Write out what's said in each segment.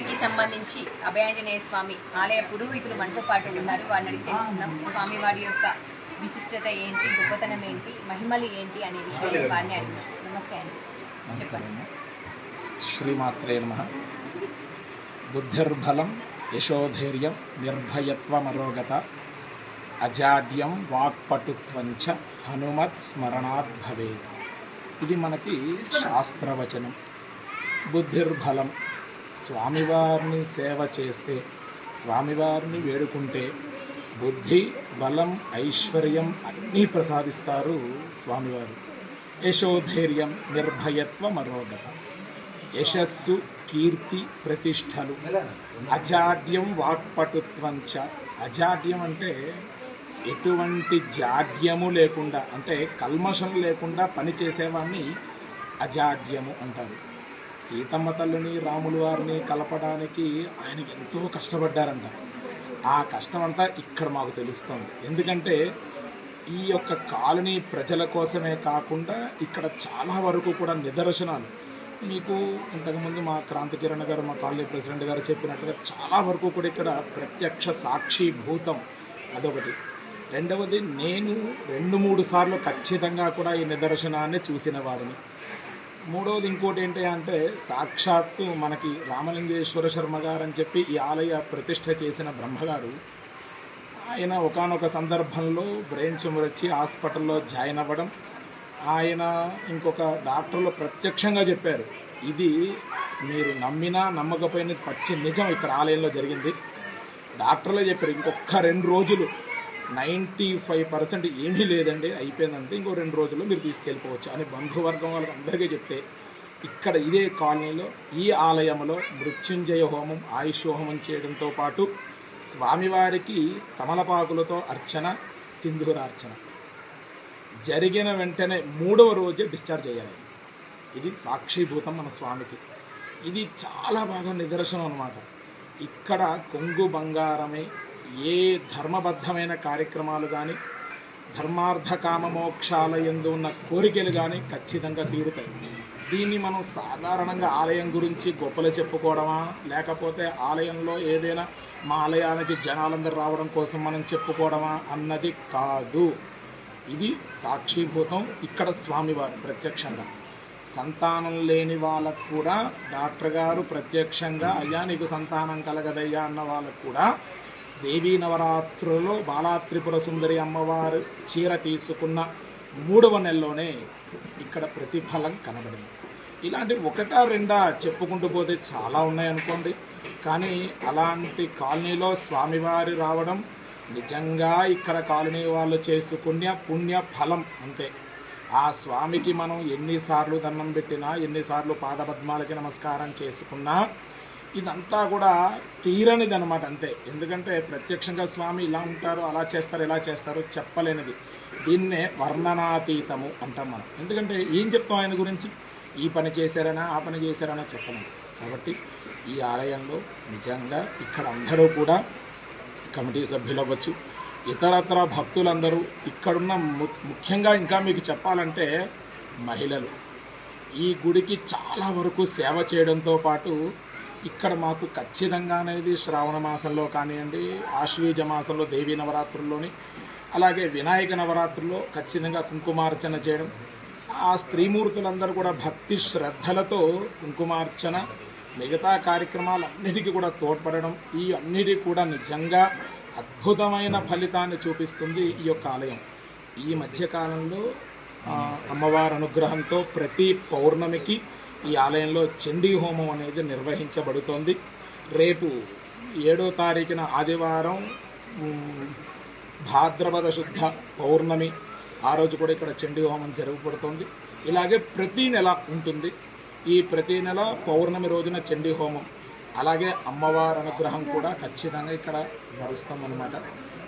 కి సంబంధించి అభయాంజనేయ స్వామి ఆలయ పురోహితులు మనతో పాటు ఉన్నారు. వారిని అడిగి తెలుసుకుందాం. స్వామి వారి యొక్క విశిష్టత ఏంటి? గొప్పతనం ఏంటి? మహిమలు ఏంటి? అనే విషయాన్ని వారిని అడుగుదాం. నమస్తే అండి. నమస్కారం శ్రీమాత్రే నమ. బుద్ధిర్బలం యశోధైర్యం నిర్భయత్వమరోగత అజాడ్యం వాక్పటుత్వంచ హనుమత్ స్మరణాత్ భవే ఇది మనకి శాస్త్రవచనం. బుద్ధిర్బలం స్వామివారిని సేవ చేస్తే స్వామివారిని వేడుకుంటే బుద్ధి బలం ఐశ్వర్యం అన్నీ ప్రసాదిస్తారు స్వామివారు. యశోధైర్యం నిర్భయత్వ మరోగత. యశస్సు కీర్తి ప్రతిష్టలు. అజాడ్యం వాక్పటుత్వం చ. అజాడ్యం అంటే ఎటువంటి జాడ్యము లేకుండా అంటే కల్మషం లేకుండా పనిచేసేవాడిని అజాడ్యము అంటారు. సీతమ్మ తల్లిని రాముల వారిని కలపడానికి ఆయన ఎంతో కష్టపడ్డారంట. ఆ కష్టం అంతా ఇక్కడ మాకు తెలుస్తుంది. ఎందుకంటే ఈ యొక్క కాలనీ ప్రజల కోసమే కాకుండా ఇక్కడ చాలా వరకు కూడా నిదర్శనాలు. మీకు ఇంతకుముందు మా క్రాంతి కిరణ్ గారు మా కాలనీ ప్రెసిడెంట్ గారు చెప్పినట్టుగా చాలా వరకు కూడా ఇక్కడ ప్రత్యక్ష సాక్షి భూతం అదొకటి. రెండవది నేను రెండు మూడు సార్లు ఖచ్చితంగా కూడా ఈ నిదర్శనాన్ని చూసిన వాడిని. మూడవది ఇంకోటి ఏంటి అంటే సాక్షాత్తు మనకి రామలింగేశ్వర శర్మ గారు అని చెప్పి ఈ ఆలయ ప్రతిష్ట చేసిన బ్రహ్మగారు ఆయన ఒకానొక సందర్భంలో బ్రెయిన్ ట్యూమర్ వచ్చి హాస్పిటల్లో జాయిన్ అవ్వడం ఆయన ఇంకొక డాక్టర్లు ప్రత్యక్షంగా చెప్పారు ఇది మీరు నమ్మినా నమ్మకపోయిన పచ్చి నిజం ఇక్కడ ఆలయంలో జరిగింది. డాక్టర్లే చెప్పారు ఇంకొక రెండు రోజులు నైంటీ ఫైవ్ పర్సెంట్ ఏమీ లేదండి. అయిపోయిందంటే ఇంకో రెండు రోజుల్లో మీరు తీసుకెళ్ళిపోవచ్చు అని బంధువర్గం వాళ్ళకి అందరికీ చెప్తే ఇక్కడ ఇదే కాలనీలో ఈ ఆలయంలో మృత్యుంజయ హోమం ఆయుష్ హోమం చేయడంతో పాటు స్వామివారికి తమలపాకులతో అర్చన సింధూరార్చన జరిగిన వెంటనే మూడవ రోజే డిశ్చార్జ్ అయ్యారు. ఇది సాక్షిభూతం మన స్వామికి. ఇది చాలా బాగా నిదర్శనం అనమాట ఇక్కడ కొంగు బంగారమే ఏ ధర్మబద్ధమైన కార్యక్రమాలు కానీ ధర్మార్థ కామమోక్షాల ఎందు ఉన్న కోరికలు కానీ ఖచ్చితంగా తీరుతాయి. దీన్ని మనం సాధారణంగా ఆలయం గురించి గొప్పలు చెప్పుకోవడమా? లేకపోతే ఆలయంలో ఏదైనా మా ఆలయానికి జనాలందరూ రావడం కోసం మనం చెప్పుకోవడమా? అన్నది కాదు. ఇది సాక్షిభూతం ఇక్కడ స్వామివారు ప్రత్యక్షంగా. సంతానం లేని వాళ్ళకు కూడా డాక్టర్ గారు ప్రత్యక్షంగా అయ్యా నీకు సంతానం కలగదయ్యా అన్న వాళ్ళకు కూడా దేవీ నవరాత్రులలో బాలాత్రిపుర సుందరి అమ్మవారు చీర తీసుకున్న మూడవ నెలలోనే ఇక్కడ ప్రతిఫలం కనబడింది. ఇలాంటి ఒకటా రెండా చెప్పుకుంటూ పోతే చాలా ఉన్నాయనుకోండి. కానీ అలాంటి కాలనీలో స్వామివారి రావడం నిజంగా ఇక్కడ కాలనీ వాళ్ళు చేసుకున్న పుణ్య ఫలం అంతే. ఆ స్వామికి మనం ఎన్నిసార్లు దండం పెట్టినా ఎన్నిసార్లు పాదపద్మాలకి నమస్కారం చేసుకున్నా ఇదంతా కూడా తీరనిది అనమాట అంతే. ఎందుకంటే ప్రత్యక్షంగా స్వామి ఇలా ఉంటారు అలా చేస్తారు ఇలా చేస్తారు చెప్పలేనిది. దీన్నే వర్ణనాతీతము అంటాం మనం. ఎందుకంటే ఏం చెప్తాం ఆయన గురించి? ఈ పని చేశారనా ఆ పని చేశారనా చెప్పలేము కాబట్టి ఈ ఆలయంలో నిజంగా ఇక్కడ అందరూ కూడా కమిటీ సభ్యులు అవ్వచ్చు ఇతరత్ర భక్తులందరూ ఇక్కడున్న ము- ముఖ్యంగా ఇంకా మీకు చెప్పాలంటే మహిళలు. ఈ గుడికి చాలా వరకు సేవ చేయడంతో పాటు ఇక్కడ మాకు ఖచ్చితంగా అనేది శ్రావణ మాసంలో కానివ్వండి ఆశ్వీజ మాసంలో దేవీ నవరాత్రుల్లోని అలాగే వినాయక నవరాత్రుల్లో ఖచ్చితంగా కుంకుమార్చన చేయడం. ఆ స్త్రీమూర్తులందరూ కూడా భక్తి శ్రద్ధలతో కుంకుమార్చన మిగతా కార్యక్రమాలన్నిటికీ కూడా తోడ్పడడం ఈ అన్నిటి కూడా నిజంగా అద్భుతమైన ఫలితాన్ని చూపిస్తుంది ఈ యొక్క ఆలయం. ఈ మధ్యకాలంలో అమ్మవారి అనుగ్రహంతో ప్రతి పౌర్ణమికి ఈ ఆలయంలో చండీ హోమం అనేది నిర్వహించబడుతోంది. రేపు ఏడో తారీఖున ఆదివారం భాద్రపద శుద్ధ పౌర్ణమి ఆ రోజు కూడా ఇక్కడ చండీ హోమం జరగబడుతుంది. ఇలాగే ప్రతి నెల ఉంటుంది. ఈ ప్రతి నెల పౌర్ణమి రోజున చండీ హోమం. అలాగే అమ్మవారి అనుగ్రహం కూడా ఖచ్చితంగా ఇక్కడ నడుస్తామన్నమాట.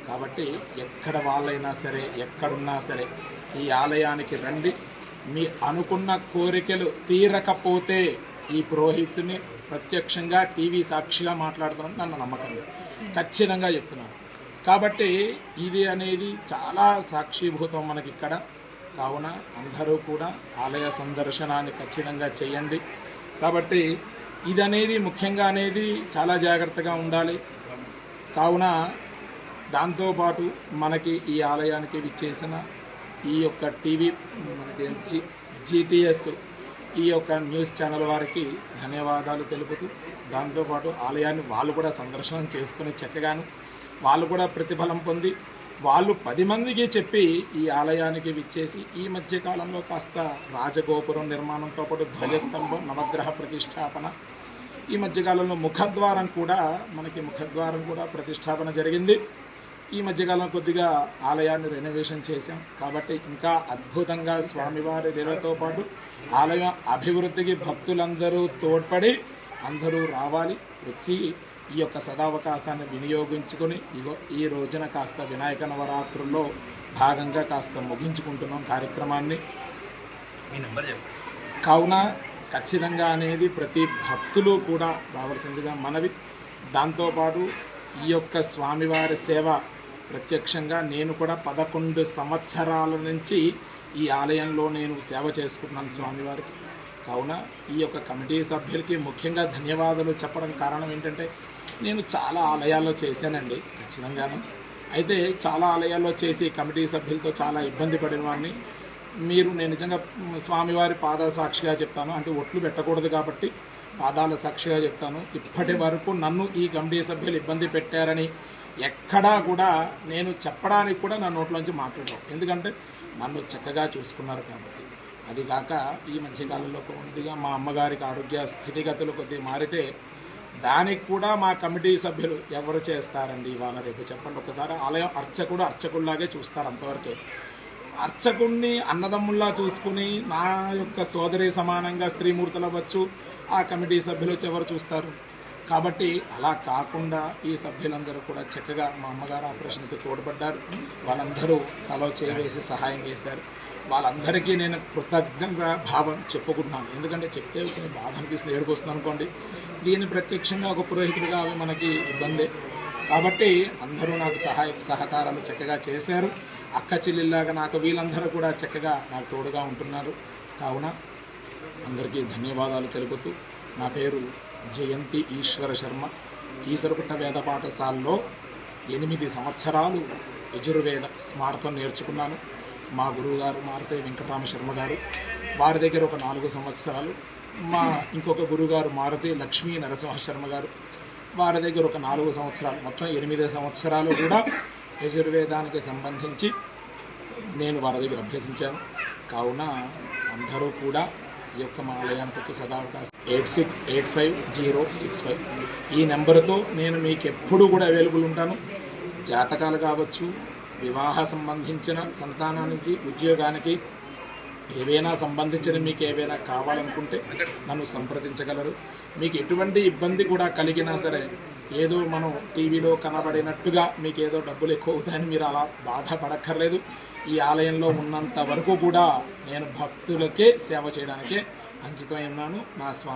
కాబట్టి ఎక్కడ వాళ్ళైనా సరే ఎక్కడున్నా సరే ఈ ఆలయానికి రండి. మీ అనుకున్న కోరికలు తీరకపోతే ఈ పురోహితుని ప్రత్యక్షంగా టీవీ సాక్షిగా మాట్లాడుతున్నాను నన్ను నమ్మకం ఖచ్చితంగా చెప్తున్నాను. కాబట్టి ఇది అనేది చాలా సాక్షిభూతం మనకి ఇక్కడ. కావున అందరూ కూడా ఆలయ సందర్శనాన్ని ఖచ్చితంగా చేయండి. కాబట్టి ఇది అనేది ముఖ్యంగా అనేది చాలా జాగ్రత్తగా ఉండాలి. కావున దాంతోపాటు మనకి ఈ ఆలయానికి విచ్చేసిన ఈ యొక్క టీవీ మనకి జి జీటీఎస్ ఈ యొక్క న్యూస్ ఛానల్ వారికి ధన్యవాదాలు తెలుపుతూ దాంతోపాటు ఆలయాన్ని వాళ్ళు కూడా సందర్శనం చేసుకుని చక్కగాను వాళ్ళు కూడా ప్రతిఫలం పొంది వాళ్ళు పది మందికి చెప్పి ఈ ఆలయానికి విచ్చేసి ఈ మధ్యకాలంలో కాస్త రాజగోపురం నిర్మాణంతో పాటు ధ్వజస్తంభం నవగ్రహ ప్రతిష్టాపన ఈ మధ్యకాలంలో ముఖద్వారం కూడా మనకి ముఖద్వారం కూడా ప్రతిష్టాపన జరిగింది. ఈ మధ్యకాలం కొద్దిగా ఆలయాన్ని రెనోవేషన్ చేశాం. కాబట్టి ఇంకా అద్భుతంగా స్వామివారి లీలతో పాటు ఆలయం అభివృద్ధికి భక్తులందరూ తోడ్పడి అందరూ రావాలి. వచ్చి ఈ యొక్క సదావకాశాన్ని వినియోగించుకొని ఇగో ఈ రోజున కాస్త వినాయక నవరాత్రుల్లో భాగంగా కాస్త ముగించుకుంటున్నాం కార్యక్రమాన్ని. కావున ఖచ్చితంగా అనేది ప్రతి భక్తులు కూడా రావాల్సిందిగా మనవి. దాంతోపాటు ఈ యొక్క స్వామివారి సేవ ప్రత్యక్షంగా నేను కూడా పదకొండు సంవత్సరాల నుంచి ఈ ఆలయంలో నేను సేవ చేసుకుంటున్నాను స్వామివారికి. కావున ఈ యొక్క కమిటీ సభ్యులకి ముఖ్యంగా ధన్యవాదాలు చెప్పడం కారణం ఏంటంటే నేను చాలా ఆలయాల్లో చేశానండి ఖచ్చితంగాను. అయితే చాలా ఆలయాల్లో చేసి కమిటీ సభ్యులతో చాలా ఇబ్బంది పడిన వాడిని మీరు నేను నిజంగా స్వామివారి పాద సాక్షిగా చెప్తాను. అంటే ఒట్లు పెట్టకూడదు కాబట్టి పాదాల సాక్షిగా చెప్తాను. ఇప్పటి వరకు నన్ను ఈ కమిటీ సభ్యులు ఇబ్బంది పెట్టారని ఎక్కడా కూడా నేను చెప్పడానికి కూడా నా నోట్లోంచి మాట్లాడవు ఎందుకంటే నన్ను చక్కగా చూసుకున్నారు కాబట్టి. అది కాక ఈ మధ్యకాలంలో కొద్దిగా మా అమ్మగారికి ఆరోగ్య స్థితిగతులు కొద్దిగా మారితే దానికి కూడా మా కమిటీ సభ్యులు ఎవరు చేస్తారండి? ఇవాళ రేపు చెప్పండి. ఒకసారి ఆలయం అర్చకుడు అర్చకుల్లాగే చూస్తారు అంతవరకే. అర్చకుణ్ణి అన్నదమ్ముల్లా చూసుకుని నా యొక్క సోదరి సమానంగా స్త్రీమూర్తులు అవ్వచ్చు ఆ కమిటీ సభ్యులు వచ్చి ఎవరు చూస్తారు? కాబట్టి అలా కాకుండా ఈ సభ్యులందరూ కూడా చక్కగా మా అమ్మగారు ఆపరేషన్కి తోడ్పడ్డారు. వాళ్ళందరూ తలో చేయవేసి సహాయం చేశారు. వాళ్ళందరికీ నేను కృతజ్ఞత భావం చెప్పుకుంటున్నాను. ఎందుకంటే చెప్తే కొన్ని బాధ అనిపిస్తుంది. ఏడుపు అనుకోండి. దీన్ని ప్రత్యక్షంగా ఒక పురోహితుడిగా అవి మనకి ఇబ్బంది. కాబట్టి అందరూ నాకు సహాయ సహకారాలు చక్కగా చేశారు. అక్క చెల్లెల్లాగా నాకు వీళ్ళందరూ కూడా చక్కగా నాకు తోడుగా ఉంటున్నారు. కావున అందరికీ ధన్యవాదాలు తెలుపుతూ నా పేరు జయంతి ఈశ్వర శర్మ. కీసరపుట్ట వేద పాఠశాలలో ఎనిమిది సంవత్సరాలు యజుర్వేద స్మార్థం నేర్చుకున్నాను. మా గురువుగారు మారుతే వెంకటరామ శర్మ గారు. వారి దగ్గర ఒక నాలుగు సంవత్సరాలు. మా ఇంకొక గురువుగారు మారుతి లక్ష్మీ నరసింహ శర్మ గారు. వారి దగ్గర ఒక నాలుగు సంవత్సరాలు. మొత్తం ఎనిమిది సంవత్సరాలు కూడా యజుర్వేదానికి సంబంధించి నేను వారి దగ్గర అభ్యసించాను. కావున అందరూ కూడా ఈ యొక్క మా ఆలయానికి వచ్చే సదావకాశం. Eight six eight five zero six five. ఈ నెంబర్తో నేను మీకు ఎప్పుడూ కూడా అవైలబుల్ ఉంటాను. జాతకాలు కావచ్చు వివాహ సంబంధించిన సంతానానికి ఉద్యోగానికి ఏవైనా సంబంధించిన మీకు ఏవైనా కావాలనుకుంటే నన్ను సంప్రదించగలరు. మీకు ఎటువంటి ఇబ్బంది కూడా కలిగినా సరే ఏదో మనం టీవీలో కనబడినట్టుగా మీకు ఏదో డబ్బులు ఎక్కువ అవుతాయని మీరు అలా బాధపడక్కర్లేదు. ఈ ఆలయంలో ఉన్నంత వరకు కూడా నేను భక్తులకే సేవ చేయడానికే అంకితమై ఉన్నాను నా స్వామి